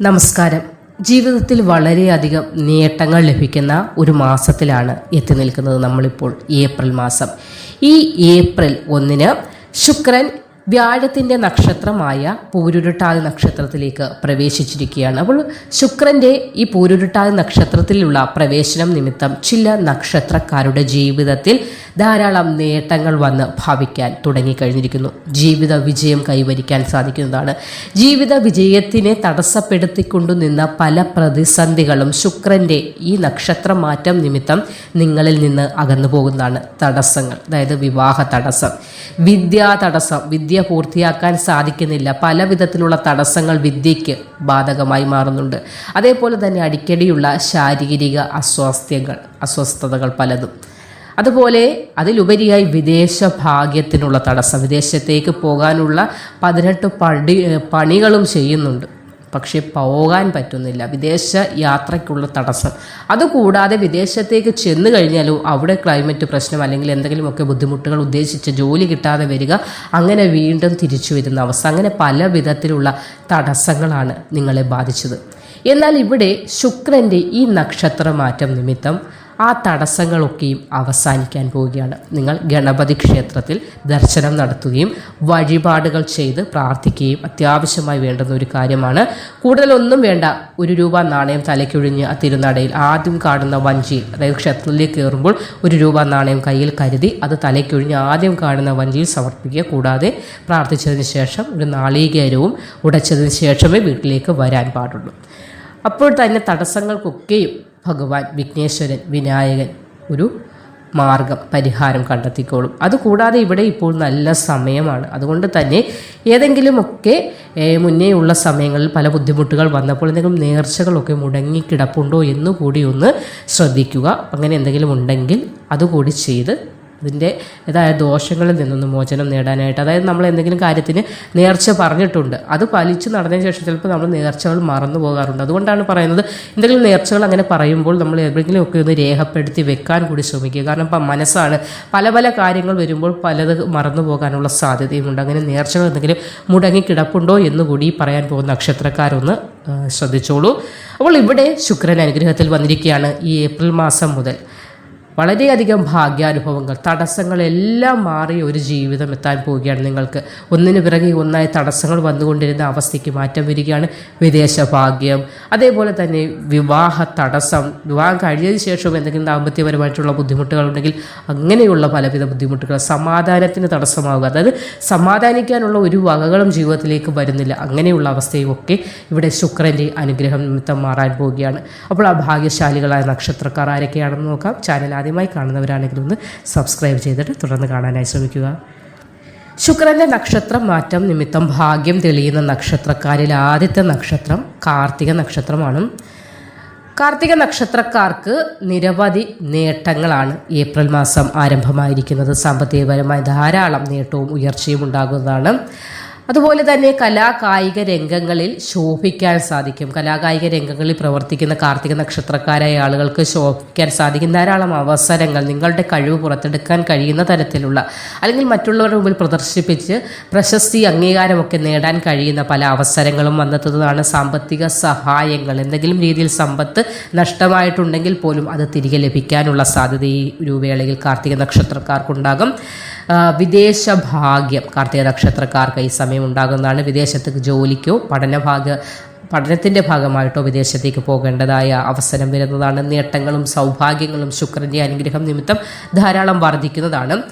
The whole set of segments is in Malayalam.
നമസ്കാരം. ജീവിതത്തിൽ വളരെയധികം നേട്ടങ്ങൾ ലഭിക്കുന്ന ഒരു മാസത്തിലാണ് എത്തി നിൽക്കുന്നത് നമ്മളിപ്പോൾ ഏപ്രിൽ മാസം. ഈ ഏപ്രിൽ ഒന്നിന് ശുക്രൻ വ്യാഴത്തിന്റെ നക്ഷത്രമായ പൂരുരുട്ടാതി നക്ഷത്രത്തിലേക്ക് പ്രവേശിച്ചിരിക്കുകയാണ്. അപ്പോൾ ശുക്രന്റെ ഈ പൂരുരുട്ടാതി നക്ഷത്രത്തിലുള്ള പ്രവേശനം നിമിത്തം ചില നക്ഷത്രക്കാരുടെ ജീവിതത്തിൽ ധാരാളം നേട്ടങ്ങൾ വന്ന് ഭവിക്കാൻ തുടങ്ങിക്കഴിഞ്ഞിരിക്കുന്നു. ജീവിത വിജയം കൈവരിക്കാൻ സാധിക്കുന്നതാണ്. ജീവിത വിജയത്തിനെ തടസ്സപ്പെടുത്തിക്കൊണ്ടു നിന്ന പല പ്രതിസന്ധികളും ശുക്രന്റെ ഈ നക്ഷത്രമാറ്റം നിമിത്തം നിങ്ങളിൽ നിന്ന് അകന്നു പോകുന്നതാണ് തടസ്സങ്ങൾ. അതായത് വിവാഹ തടസ്സം വിദ്യാ തടസ്സം വിദ്യ പൂർത്തിയാക്കാൻ സാധിക്കുന്നില്ല. പല വിധത്തിലുള്ള തടസ്സങ്ങൾ വിദ്യയ്ക്ക് ബാധകമായി മാറുന്നുണ്ട്. അതേപോലെ തന്നെ അടിക്കടിയുള്ള ശാരീരിക അസ്വാസ്ഥ്യങ്ങൾ അസ്വസ്ഥതകൾ പലതും. അതുപോലെ അതിലുപരിയായി വിദേശ ഭാഗ്യത്തിനുള്ള തടസ്സം വിദേശത്തേക്ക് പോകാനുള്ള പതിനെട്ട് പടി പണികളും ചെയ്യുന്നുണ്ട്. പക്ഷേ പോകാൻ പറ്റുന്നില്ല. വിദേശ യാത്രയ്ക്കുള്ള തടസ്സം. അതുകൂടാതെ വിദേശത്തേക്ക് ചെന്ന് കഴിഞ്ഞാലും അവിടെ ക്ലൈമറ്റ് പ്രശ്നം അല്ലെങ്കിൽ എന്തെങ്കിലുമൊക്കെ ബുദ്ധിമുട്ടുകൾ ഉദ്ദേശിച്ച് ജോലി കിട്ടാതെ വരിക അങ്ങനെ വീണ്ടും തിരിച്ചു വരുന്ന അവസ്ഥ. അങ്ങനെ പല വിധത്തിലുള്ള തടസ്സങ്ങളാണ് നിങ്ങളെ ബാധിച്ചത്. എന്നാൽ ഇവിടെ ശുക്രന്റെ ഈ നക്ഷത്രമാറ്റം നിമിത്തം ആ തടസ്സങ്ങളൊക്കെയും അവസാനിക്കാൻ പോവുകയാണ്. നിങ്ങൾ ഗണപതി ക്ഷേത്രത്തിൽ ദർശനം നടത്തുകയും വഴിപാടുകൾ ചെയ്ത് പ്രാർത്ഥിക്കുകയും അത്യാവശ്യമായി വേണ്ടുന്ന ഒരു കാര്യമാണ്. കൂടുതലൊന്നും വേണ്ട. ഒരു രൂപ നാണയം തലയ്ക്കൊഴിഞ്ഞ് ആ തിരുനടയിൽ ആദ്യം കാണുന്ന വഞ്ചി അതായത് ക്ഷേത്രത്തിലേക്ക് കയറുമ്പോൾ ഒരു രൂപ നാണയം കയ്യിൽ കരുതി അത് തലയ്ക്കൊഴിഞ്ഞ് ആദ്യം കാണുന്ന വഞ്ചിയിൽ സമർപ്പിക്കുക. കൂടാതെ പ്രാർത്ഥിച്ചതിന് ശേഷം ഒരു നാളികേരവും ഉടച്ചതിന് ശേഷമേ വീട്ടിലേക്ക് വരാൻ പാടുള്ളൂ. അപ്പോൾ തന്നെ തടസ്സങ്ങൾക്കൊക്കെയും ഭഗവാൻ വിഘ്നേശ്വരൻ വിനായകൻ ഒരു മാർഗം പരിഹാരം കണ്ടെത്തിക്കോളും. അതുകൂടാതെ ഇവിടെ ഇപ്പോൾ നല്ല സമയമാണ്. അതുകൊണ്ട് തന്നെ ഏതെങ്കിലുമൊക്കെ മുന്നേയുള്ള സമയങ്ങളിൽ പല ബുദ്ധിമുട്ടുകൾ വന്നപ്പോൾ എന്തെങ്കിലും നേർച്ചകളൊക്കെ മുടങ്ങിക്കിടപ്പുണ്ടോ എന്നുകൂടി ഒന്ന് ശ്രദ്ധിക്കുക. അങ്ങനെ എന്തെങ്കിലും ഉണ്ടെങ്കിൽ അതുകൂടി ചെയ്ത് അതിന്റെ ഇതായ ദോഷങ്ങളിൽ നിന്നൊന്ന് മോചനം നേടാനായിട്ട്. അതായത് നമ്മൾ എന്തെങ്കിലും കാര്യത്തിന് നേർച്ച പറഞ്ഞിട്ടുണ്ട് അത് പാലിച്ച് നടന്നതിന് ശേഷം ചിലപ്പോൾ നമ്മൾ നേർച്ചകൾ മറന്നു പോകാറുണ്ട്. അതുകൊണ്ടാണ് പറയുന്നത് എന്തെങ്കിലും നേർച്ചകൾ അങ്ങനെ പറയുമ്പോൾ നമ്മൾ എവിടെയെങ്കിലുമൊക്കെ ഒന്ന് രേഖപ്പെടുത്തി വെക്കാൻ കൂടി ശ്രമിക്കുക. കാരണം ഇപ്പം മനസ്സാണ് പല പല കാര്യങ്ങൾ വരുമ്പോൾ പലത് മറന്നു പോകാനുള്ള സാധ്യതയുമുണ്ട്. അങ്ങനെ നേർച്ചകൾ എന്തെങ്കിലും എന്ന് കൂടി പറയാൻ പോകുന്ന നക്ഷത്രക്കാരൊന്ന് ശ്രദ്ധിച്ചോളൂ. അപ്പോൾ ഇവിടെ ശുക്രൻ അനുഗ്രഹത്തിൽ വന്നിരിക്കുകയാണ് ഈ ഏപ്രിൽ മാസം മുതൽ. വളരെയധികം ഭാഗ്യാനുഭവങ്ങൾ തടസ്സങ്ങളെല്ലാം മാറി ഒരു ജീവിതം എത്താൻ പോവുകയാണ് നിങ്ങൾക്ക്. ഒന്നിനു പിറകെ ഒന്നായി തടസ്സങ്ങൾ വന്നുകൊണ്ടിരുന്ന അവസ്ഥയ്ക്ക് മാറ്റം വരികയാണ് വിദേശ ഭാഗ്യം. അതേപോലെ തന്നെ വിവാഹ തടസ്സം വിവാഹം കഴിഞ്ഞതിന് ശേഷവും എന്തെങ്കിലും ദാമ്പത്യപരമായിട്ടുള്ള ബുദ്ധിമുട്ടുകൾ ഉണ്ടെങ്കിൽ അങ്ങനെയുള്ള പലവിധ ബുദ്ധിമുട്ടുകൾ സമാധാനത്തിന് തടസ്സമാവുക. അതായത് സമാധാനിക്കാനുള്ള ഒരു വകകളും ജീവിതത്തിലേക്ക് വരുന്നില്ല. അങ്ങനെയുള്ള അവസ്ഥയും ഒക്കെ ഇവിടെ ശുക്രന്റെ അനുഗ്രഹം നിമിത്തം മാറാൻ പോവുകയാണ്. അപ്പോൾ ആ ഭാഗ്യശാലികളായ നക്ഷത്രക്കാർ ആരൊക്കെയാണെന്ന് നോക്കാം. ചാനൽ ആദ്യമായി കാണുന്നവരാണെങ്കിൽ ഒന്ന് സബ്സ്ക്രൈബ് ചെയ്തിട്ട് തുടർന്ന് കാണാനായി ശ്രമിക്കുക. ശുക്രന്റെ നക്ഷത്രം മാറ്റം നിമിത്തം ഭാഗ്യം തെളിയുന്ന നക്ഷത്രക്കാരിൽ ആദ്യത്തെ നക്ഷത്രം കാർത്തിക നക്ഷത്രമാണ്. കാർത്തിക നക്ഷത്രക്കാർക്ക് നിരവധി നേട്ടങ്ങളാണ് ഏപ്രിൽ മാസം ആരംഭമായിരിക്കുന്നത്. സാമ്പത്തികപരമായി ധാരാളം നേട്ടവും ഉയർച്ചയും ഉണ്ടാകുന്നതാണ്. അതുപോലെ തന്നെ കലാകായിക രംഗങ്ങളിൽ ശോഭിക്കാൻ സാധിക്കും. കലാകായിക രംഗങ്ങളിൽ പ്രവർത്തിക്കുന്ന കാർത്തിക നക്ഷത്രക്കാരായ ആളുകൾക്ക് ശോഭിക്കാൻ സാധിക്കും. ധാരാളം അവസരങ്ങൾ നിങ്ങളുടെ കഴിവ് പുറത്തെടുക്കാൻ കഴിയുന്ന തരത്തിലുള്ള അല്ലെങ്കിൽ മറ്റുള്ളവരുടെ മുമ്പിൽ പ്രദർശിപ്പിച്ച് പ്രശസ്തി അംഗീകാരമൊക്കെ നേടാൻ കഴിയുന്ന പല അവസരങ്ങളും വന്നെത്തുന്നതാണ് സാമ്പത്തിക സഹായങ്ങൾ. എന്തെങ്കിലും രീതിയിൽ സമ്പത്ത് നഷ്ടമായിട്ടുണ്ടെങ്കിൽ പോലും അത് തിരികെ ലഭിക്കാനുള്ള സാധ്യത ഈ വേളയിൽ കാർത്തിക നക്ഷത്രക്കാർക്കുണ്ടാകും. വിദേശ ഭാഗ്യം കാർത്തിക നക്ഷത്രക്കാർക്ക് ഈ സമയം ഉണ്ടാകുന്നതാണ് വിദേശത്തേക്ക് ജോലിക്കോ പഠനഭാഗ പഠനത്തിന്റെ ഭാഗമായിട്ടോ വിദേശത്തേക്ക് പോകേണ്ടതായ അവസരം വരുന്നതാണ്. നേട്ടങ്ങളും സൗഭാഗ്യങ്ങളും ശുക്രന്റെ അനുഗ്രഹം നിമിത്തം ധാരാളം വർദ്ധിക്കുന്നതാണ്.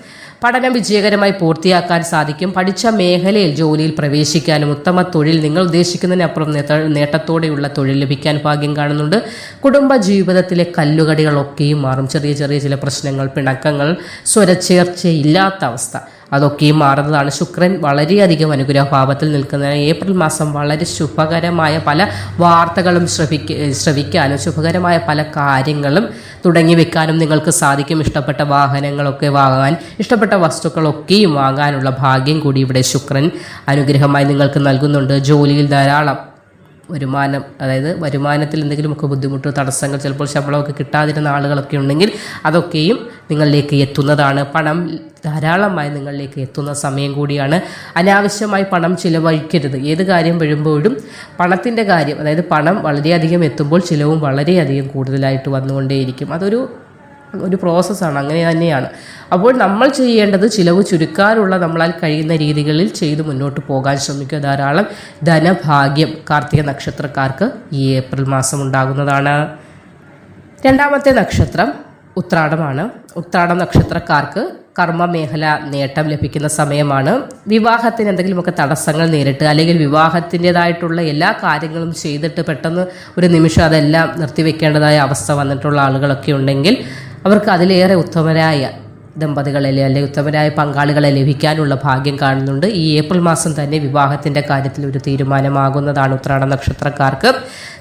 പഠനം വിജയകരമായി പൂർത്തിയാക്കാൻ സാധിക്കും. പഠിച്ച മേഖലയിൽ ജോലിയിൽ പ്രവേശിക്കാനും ഉത്തമ തൊഴിൽ നിങ്ങൾ ഉദ്ദേശിക്കുന്നതിനപ്പുറം നേട്ട നേട്ടത്തോടെയുള്ള തൊഴിൽ ലഭിക്കാൻ ഭാഗ്യം കാണുന്നുണ്ട്. കുടുംബ ജീവിതത്തിലെ കല്ലുകടികളൊക്കെയും മാറും. ചെറിയ ചെറിയ ചില പ്രശ്നങ്ങൾ പിണക്കങ്ങൾ സ്വരച്ചേർച്ചയില്ലാത്ത അവസ്ഥ. അതൊക്കെയും മാറുന്നതാണ്. ശുക്രൻ വളരെയധികം അനുഗ്രഹഭാവത്തിൽ നിൽക്കുന്നതിന് ഏപ്രിൽ മാസം വളരെ ശുഭകരമായ പല വാർത്തകളും ശ്രവിക്ക ശ്രവിക്കാനും ശുഭകരമായ പല കാര്യങ്ങളും തുടങ്ങി വെക്കാനും നിങ്ങൾക്ക് സാധിക്കും. ഇഷ്ടപ്പെട്ട വാഹനങ്ങളൊക്കെ വാങ്ങാൻ ഇഷ്ടപ്പെട്ട വസ്തുക്കളൊക്കെയും വാങ്ങാനുള്ള ഭാഗ്യം കൂടി ഇവിടെ ശുക്രൻ അനുഗ്രഹമായി നിങ്ങൾക്ക് നൽകുന്നുണ്ട്. ജോലിയിൽ ധാരാളം വരുമാനം അതായത് വരുമാനത്തിൽ എന്തെങ്കിലുമൊക്കെ ബുദ്ധിമുട്ടോ തടസ്സങ്ങൾ ചിലപ്പോൾ ശമ്പളമൊക്കെ കിട്ടാതിരുന്ന ആളുകളൊക്കെ ഉണ്ടെങ്കിൽ അതൊക്കെയും നിങ്ങളിലേക്ക് എത്തുന്നതാണ്. പണം ധാരാളമായി നിങ്ങളിലേക്ക് എത്തുന്ന സമയം കൂടിയാണ്. അനാവശ്യമായി പണം ചിലവഴിക്കരുത്. ഏത് കാര്യം വരുമ്പോഴും പണത്തിന്റെ കാര്യം അതായത് പണം വളരെയധികം എത്തുമ്പോൾ ചിലവും വളരെയധികം കൂടുതലായിട്ട് വന്നുകൊണ്ടേയിരിക്കും. അതൊരു ഒരു പ്രോസസ്സാണ് അങ്ങനെ തന്നെയാണ്. അപ്പോൾ നമ്മൾ ചെയ്യേണ്ടത് ചിലവ് ചുരുക്കാനുള്ള നമ്മളാൽ കഴിയുന്ന രീതികളിൽ ചെയ്ത് മുന്നോട്ട് പോകാൻ ശ്രമിക്കുക. ധാരാളം ധനഭാഗ്യം കാർത്തിക നക്ഷത്രക്കാർക്ക് ഈ ഏപ്രിൽ മാസം ഉണ്ടാകുന്നതാണ്. രണ്ടാമത്തെ നക്ഷത്രം ഉത്രാടമാണ്. ഉത്രാടം നക്ഷത്രക്കാർക്ക് കർമ്മ മേഖല നേട്ടം ലഭിക്കുന്ന സമയമാണ്. വിവാഹത്തിന് എന്തെങ്കിലുമൊക്കെ തടസ്സങ്ങൾ നേരിട്ട് അല്ലെങ്കിൽ വിവാഹത്തിന്റെതായിട്ടുള്ള എല്ലാ കാര്യങ്ങളും ചെയ്തിട്ട് പെട്ടെന്ന് ഒരു നിമിഷം അതെല്ലാം നിർത്തിവെക്കേണ്ടതായ അവസ്ഥ വന്നിട്ടുള്ള ആളുകളൊക്കെ ഉണ്ടെങ്കിൽ അവർക്ക് അതിലേറെ ഉത്തമരായ ദമ്പതികളെ അല്ലെങ്കിൽ ഉത്തമരായ പങ്കാളികളെ ലഭിക്കാനുള്ള ഭാഗ്യം കാണുന്നുണ്ട്. ഈ ഏപ്രിൽ മാസം തന്നെ വിവാഹത്തിന്റെ കാര്യത്തിൽ ഒരു തീരുമാനമാകുന്നതാണ് ഉത്രാട നക്ഷത്രക്കാർക്ക്.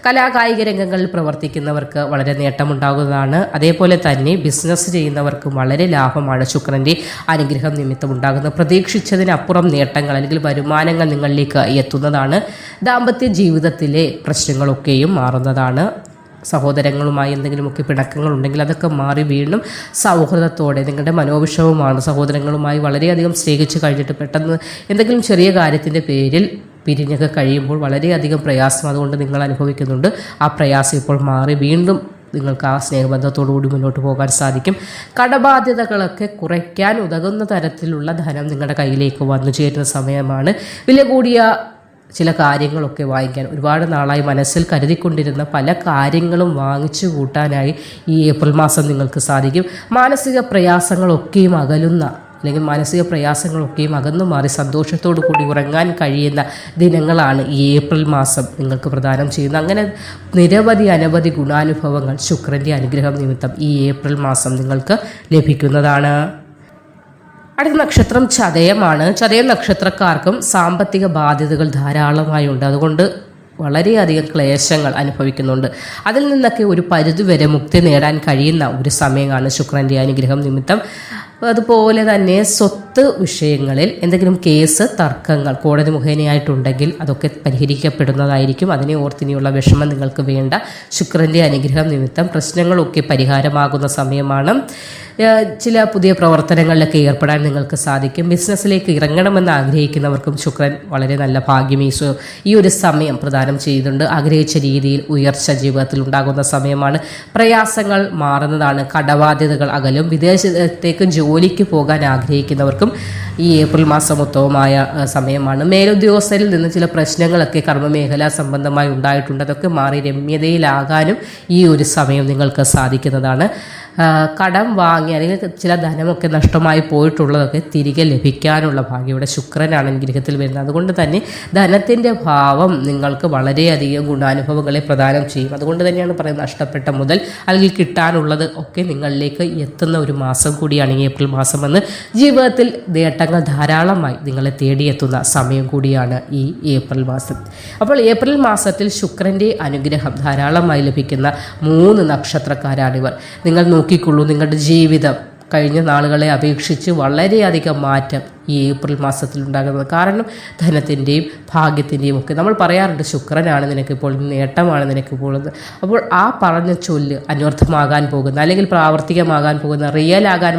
കലാകായിക രംഗങ്ങളിൽ പ്രവർത്തിക്കുന്നവർക്ക് വളരെ നേട്ടമുണ്ടാകുന്നതാണ്. അതേപോലെ തന്നെ ബിസിനസ് ചെയ്യുന്നവർക്ക് വളരെ ലാഭമാണ് ശുക്രന്റെ അനുഗ്രഹം നിമിത്തം ഉണ്ടാകുന്നത്. പ്രതീക്ഷിച്ചതിനപ്പുറം നേട്ടങ്ങൾ അല്ലെങ്കിൽ വരുമാനങ്ങൾ നിങ്ങളിലേക്ക് എത്തുന്നതാണ്. ദാമ്പത്യ ജീവിതത്തിലെ പ്രശ്നങ്ങളൊക്കെയും മാറുന്നതാണ്. സഹോദരങ്ങളുമായി എന്തെങ്കിലുമൊക്കെ പിണക്കങ്ങളുണ്ടെങ്കിൽ അതൊക്കെ മാറി വീണ്ടും സൗഹൃദത്തോടെ നിങ്ങളുടെ മനോവിഷവുമാണ് സഹോദരങ്ങളുമായി വളരെയധികം സ്നേഹിച്ച് കഴിഞ്ഞിട്ട് പെട്ടെന്ന് എന്തെങ്കിലും ചെറിയ കാര്യത്തിന്റെ പേരിൽ പിരിഞ്ഞൊക്കെ കഴിയുമ്പോൾ വളരെയധികം പ്രയാസം അതുകൊണ്ട് നിങ്ങൾ അനുഭവിക്കുന്നുണ്ട്. ആ പ്രയാസം ഇപ്പോൾ മാറി വീണ്ടും നിങ്ങൾക്ക് ആ സ്നേഹബന്ധത്തോടുകൂടി മുന്നോട്ട് പോകാൻ സാധിക്കും. കടബാധ്യതകളൊക്കെ കുറയ്ക്കാൻ ഉതകുന്ന തരത്തിലുള്ള ധനം നിങ്ങളുടെ കയ്യിലേക്ക് വന്നു ചേരുന്ന സമയമാണ്. വില കൂടിയ ചില കാര്യങ്ങളൊക്കെ വാങ്ങിക്കാൻ ഒരുപാട് നാളായി മനസ്സിൽ കരുതിക്കൊണ്ടിരുന്ന പല കാര്യങ്ങളും വാങ്ങിച്ചു കൂട്ടാനായി ഈ ഏപ്രിൽ മാസം നിങ്ങൾക്ക് സാധിക്കും. മാനസിക പ്രയാസങ്ങളൊക്കെയും അകലുന്ന അല്ലെങ്കിൽ മാനസിക പ്രയാസങ്ങളൊക്കെയും അകന്നു മാറി സന്തോഷത്തോടു കൂടി ഉറങ്ങാൻ കഴിയുന്ന ദിനങ്ങളാണ് ഈ ഏപ്രിൽ മാസം നിങ്ങൾക്ക് പ്രദാനം ചെയ്യുന്നത്. അങ്ങനെ നിരവധി അനവധി ഗുണാനുഭവങ്ങൾ ശുക്രന്റെ അനുഗ്രഹം നിമിത്തം ഈ ഏപ്രിൽ മാസം നിങ്ങൾക്ക് ലഭിക്കുന്നതാണ്. അടുത്ത നക്ഷത്രം ചതയമാണ്. ചതയ നക്ഷത്രക്കാർക്കും സാമ്പത്തിക ബാധ്യതകൾ ധാരാളമായുണ്ട് അതുകൊണ്ട് വളരെയധികം ക്ലേശങ്ങൾ അനുഭവിക്കുന്നുണ്ട്. അതിൽ നിന്നൊക്കെ ഒരു പരിധിവരെ മുക്തി നേടാൻ കഴിയുന്ന ഒരു സമയമാണ് ശുക്രന്റെ അനുഗ്രഹം നിമിത്തം. അതുപോലെ തന്നെ സ്വത്ത് വിഷയങ്ങളിൽ എന്തെങ്കിലും കേസ് തർക്കങ്ങൾ കോടതി മുഖേനയായിട്ടുണ്ടെങ്കിൽ അതൊക്കെ പരിഹരിക്കപ്പെടുന്നതായിരിക്കും. അതിനെ ഓർത്തിനിയുള്ള വിഷമം നിങ്ങൾക്ക് വേണ്ട. ശുക്രന്റെ അനുഗ്രഹം നിമിത്തം പ്രശ്നങ്ങളൊക്കെ പരിഹാരമാകുന്ന സമയമാണ്. ചില പുതിയ പ്രവർത്തനങ്ങളിലൊക്കെ ഏർപ്പെടാൻ നിങ്ങൾക്ക് സാധിക്കും. ബിസിനസ്സിലേക്ക് ഇറങ്ങണമെന്ന് ആഗ്രഹിക്കുന്നവർക്കും ശുക്രൻ വളരെ നല്ല ഭാഗ്യം ഈ ഈ ഒരു സമയം പ്രദാനം ചെയ്യുന്നുണ്ട് ആഗ്രഹിച്ച രീതിയിൽ ഉയർച്ച ജീവിതത്തിൽ ഉണ്ടാകുന്ന സമയമാണ്. പ്രയാസങ്ങൾ മാറുന്നതാണ്. കടബാധ്യതകൾ അകലും. വിദേശത്തേക്ക് ജോലിക്ക് പോകാൻ ആഗ്രഹിക്കുന്നവർക്കും ഈ ഏപ്രിൽ മാസം ഉത്തമമായ സമയമാണ്. മേലുദ്യോഗസ്ഥരിൽ നിന്ന് ചില പ്രശ്നങ്ങളൊക്കെ കർമ്മമേഖല സംബന്ധമായി ഉണ്ടായിട്ടുണ്ട്. അതൊക്കെ മാറി രമ്യതയിലാകാനും ഈ ഒരു സമയം നിങ്ങൾക്ക് സാധിക്കുന്നതാണ്. കടം വാങ്ങി അല്ലെങ്കിൽ ചില ധനമൊക്കെ നഷ്ടമായി പോയിട്ടുള്ളതൊക്കെ തിരികെ ലഭിക്കാനുള്ള ഭാഗ്യം ഇവിടെ ശുക്രനാണ് ഗ്രഹത്തിൽ വരുന്നത്. അതുകൊണ്ട് തന്നെ ധനത്തിന്റെ ഭാവം നിങ്ങൾക്ക് വളരെയധികം ഗുണാനുഭവങ്ങളെ പ്രദാനം ചെയ്യും. അതുകൊണ്ട് തന്നെയാണ് പറയുന്നത് നഷ്ടപ്പെട്ട മുതൽ അല്ലെങ്കിൽ കിട്ടാനുള്ളത് ഒക്കെ നിങ്ങളിലേക്ക് എത്തുന്ന ഒരു മാസം കൂടിയാണ് ഈ ഏപ്രിൽ മാസം എന്ന് ജീവിതത്തിൽ നേട്ടങ്ങൾ ധാരാളമായി നിങ്ങളെ തേടിയെത്തുന്ന സമയം കൂടിയാണ് ഈ ഏപ്രിൽ മാസം. അപ്പോൾ ഏപ്രിൽ മാസത്തിൽ ശുക്രന്റെ അനുഗ്രഹം ധാരാളമായി ലഭിക്കുന്ന മൂന്ന് നക്ഷത്രക്കാരാണിവർ. നിങ്ങൾ നോക്കിക്കൊള്ളൂ നിങ്ങളുടെ ജീവിതം. കഴിഞ്ഞ നാളുകളെ അപേക്ഷിച്ച് വളരെയധികം മാറ്റം ഈ ഏപ്രിൽ മാസത്തിൽ ഉണ്ടാകുന്നത്. കാരണം ധനത്തിന്റെയും ഭാഗ്യത്തിന്റെയും ഒക്കെ നമ്മൾ പറയാറുണ്ട് ശുക്രനാണ് നിനക്ക് ഇപ്പോൾ നേട്ടമാണ് നിനക്കിപ്പോൾ പോകുന്നത് അപ്പോൾ ആ പറഞ്ഞ ചൊല്ല് അന്വർത്ഥമാകാൻ പോകുന്ന അല്ലെങ്കിൽ പ്രാവർത്തികമാകാൻ പോകുന്ന റിയൽ ആകാൻ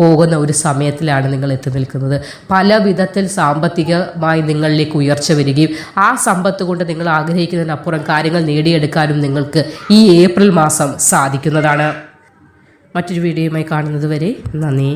പോകുന്ന ഒരു സമയത്തിലാണ് നിങ്ങൾ എത്തി നിൽക്കുന്നത്. പല വിധത്തിൽ സാമ്പത്തികമായി നിങ്ങളിലേക്ക് ഉയർച്ച വരികയും ആ സമ്പത്ത് കൊണ്ട് നിങ്ങൾ ആഗ്രഹിക്കുന്നതിനപ്പുറം കാര്യങ്ങൾ നേടിയെടുക്കാനും നിങ്ങൾക്ക് ഈ ഏപ്രിൽ മാസം സാധിക്കുന്നതാണ്. മറ്റൊരു വീഡിയോയുമായി കാണുന്നത് വരെ നന്ദി.